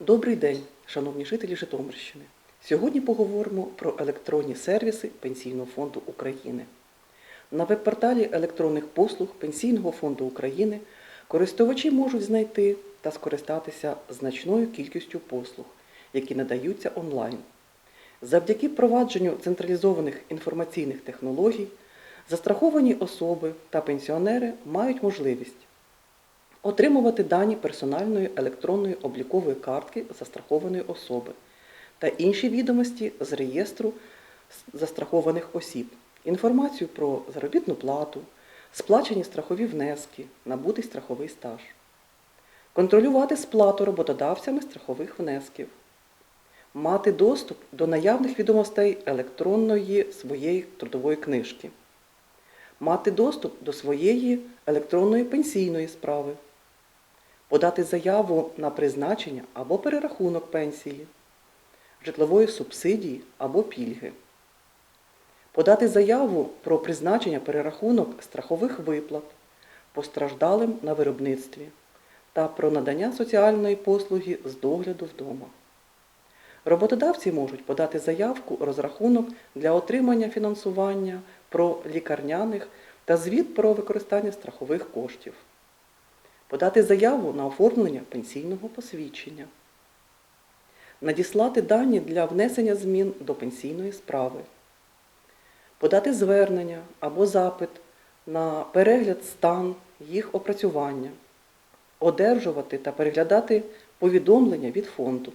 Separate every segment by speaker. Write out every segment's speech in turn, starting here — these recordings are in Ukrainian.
Speaker 1: Добрий день, шановні жителі Житомирщини. Сьогодні поговоримо про електронні сервіси Пенсійного фонду України. На веб-порталі електронних послуг Пенсійного фонду України користувачі можуть знайти та скористатися значною кількістю послуг, які надаються онлайн. Завдяки впровадженню централізованих інформаційних технологій застраховані особи та пенсіонери мають можливість отримувати дані персональної електронної облікової картки застрахованої особи та інші відомості з реєстру застрахованих осіб, інформацію про заробітну плату, сплачені страхові внески, набутий страховий стаж, контролювати сплату роботодавцями страхових внесків, мати доступ до наявних відомостей електронної своєї трудової книжки, мати доступ до своєї електронної пенсійної справи, подати заяву на призначення або перерахунок пенсії, житлової субсидії або пільги, подати заяву про призначення перерахунок страхових виплат постраждалим на виробництві та про надання соціальної послуги з догляду вдома. Роботодавці можуть подати заявку розрахунок для отримання фінансування про лікарняних та звіт про використання страхових коштів, подати заяву на оформлення пенсійного посвідчення, надіслати дані для внесення змін до пенсійної справи, подати звернення або запит на перегляд стан їх опрацювання, одержувати та переглядати повідомлення від фонду.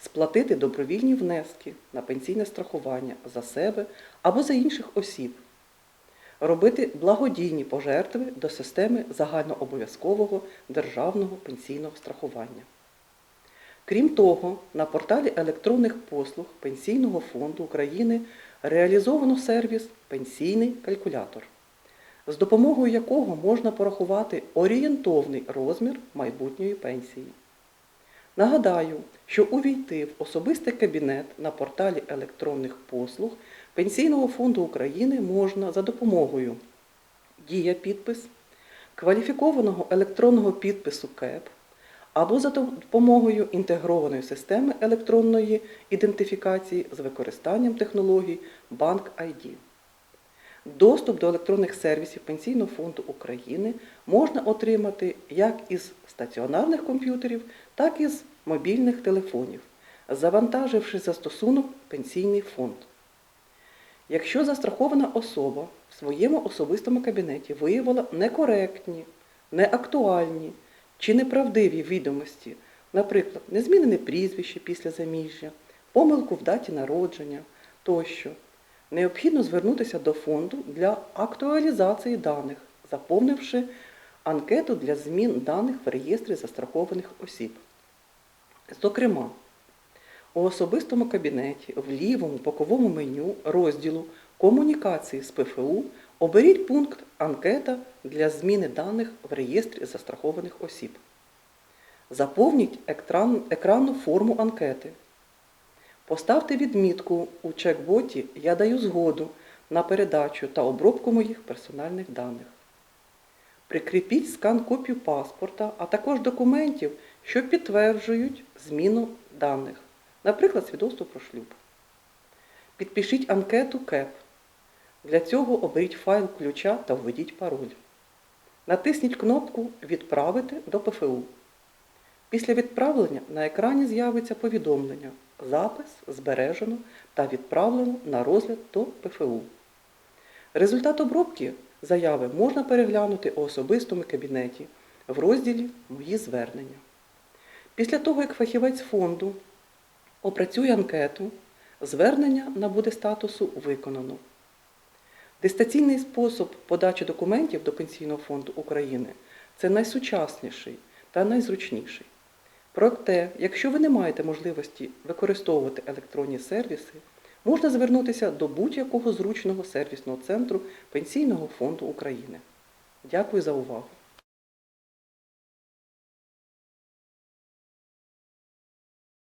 Speaker 1: Сплатити добровільні внески на пенсійне страхування за себе або за інших осіб, робити благодійні пожертви до системи загальнообов'язкового державного пенсійного страхування. Крім того, на порталі електронних послуг Пенсійного фонду України реалізовано сервіс Пенсійний калькулятор, з допомогою якого можна порахувати орієнтовний розмір майбутньої пенсії. Нагадаю, що увійти в особистий кабінет на порталі електронних послуг Пенсійного фонду України можна за допомогою Дія підпис, кваліфікованого електронного підпису КЕП або за допомогою інтегрованої системи електронної ідентифікації з використанням технологій Банк ID. Доступ до електронних сервісів Пенсійного фонду України можна отримати як із стаціонарних комп'ютерів, так і з мобільних телефонів, завантаживши застосунок Пенсійний фонд. Якщо застрахована особа в своєму особистому кабінеті виявила некоректні, неактуальні чи неправдиві відомості, наприклад, незмінене прізвище після заміжжя, помилку в даті народження тощо, необхідно звернутися до фонду для актуалізації даних, заповнивши анкету для змін даних в реєстрі застрахованих осіб. Зокрема, у особистому кабінеті в лівому боковому меню розділу Комунікації з ПФУ оберіть пункт Анкета для зміни даних в реєстрі застрахованих осіб. Заповніть екран, екранну форму анкети. Поставте відмітку у чекботі Я даю згоду на передачу та обробку моїх персональних даних. Прикріпіть скан копію паспорта, а також документів, що підтверджують зміну даних, наприклад, свідоцтво про шлюб. Підпишіть анкету КЕП. Для цього оберіть файл ключа та введіть пароль. Натисніть кнопку Відправити до ПФУ. Після відправлення на екрані з'явиться повідомлення Запис збережено та відправлено на розгляд до ПФУ. Результат обробки заяви можна переглянути у особистому кабінеті в розділі Мої звернення. Після того, як фахівець фонду опрацює анкету, звернення набуде статусу Виконано. Дистанційний спосіб подачі документів до Пенсійного фонду України це найсучасніший та найзручніший. Проте, якщо ви не маєте можливості використовувати електронні сервіси, можна звернутися до будь-якого зручного сервісного центру Пенсійного фонду України. Дякую за увагу!